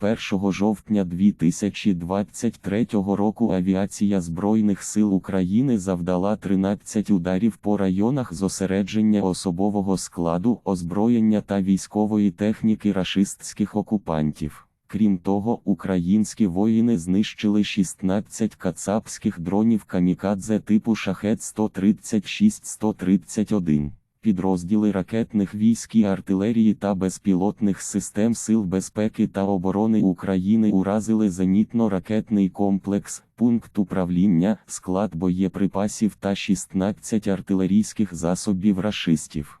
1 жовтня 2023 року авіація Збройних сил України завдала 13 ударів по районах зосередження особового складу, озброєння та військової техніки рашистських окупантів. Крім того, українські воїни знищили 16 кацапських дронів камікадзе типу шахет 136-131. Підрозділи ракетних військ і артилерії та безпілотних систем Сил безпеки та оборони України уразили зенітно-ракетний комплекс, пункт управління, склад боєприпасів та 16 артилерійських засобів рашистів.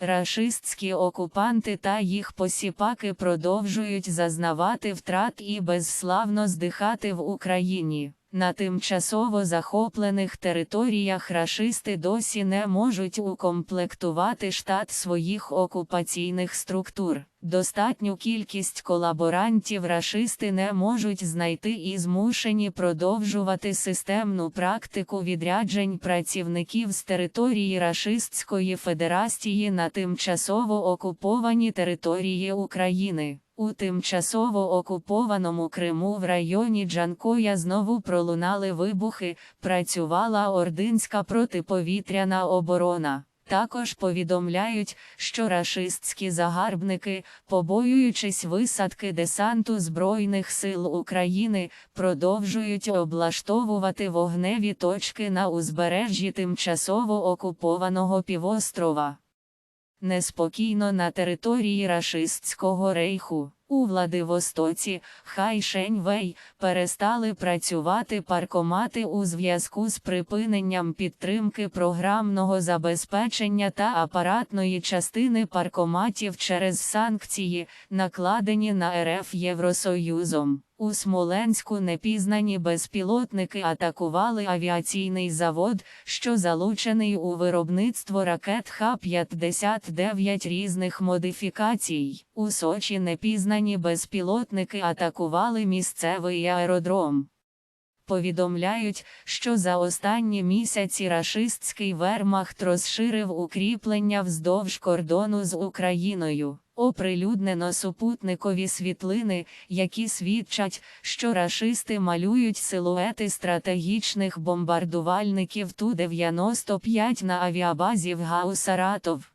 Рашистські окупанти та їх посіпаки продовжують зазнавати втрат і безславно здихати в Україні. На тимчасово захоплених територіях рашисти досі не можуть укомплектувати штат своїх окупаційних структур. Достатню кількість колаборантів рашисти не можуть знайти і змушені продовжувати системну практику відряджень працівників з території Рашистської Федерації на тимчасово окуповані території України. У тимчасово окупованому Криму в районі Джанкоя знову пролунали вибухи, працювала ординська протиповітряна оборона. Також повідомляють, що рашистські загарбники, побоюючись висадки десанту Збройних сил України, продовжують облаштовувати вогневі точки на узбережжі тимчасово окупованого півострова. Неспокійно на території рашистського рейху. У Владивостоці, Хайшеньвей, перестали працювати паркомати у зв'язку з припиненням підтримки програмного забезпечення та апаратної частини паркоматів через санкції, накладені на РФ Євросоюзом. У Смоленську непізнані безпілотники атакували авіаційний завод, що залучений у виробництво ракет Х-59 різних модифікацій. У Сочі непізнані безпілотники атакували місцевий аеродром. Повідомляють, що за останні місяці рашистський вермахт розширив укріплення вздовж кордону з Україною. Оприлюднено супутникові світлини, які свідчать, що рашисти малюють силуети стратегічних бомбардувальників Ту-95 на авіабазі в Гау-Саратов.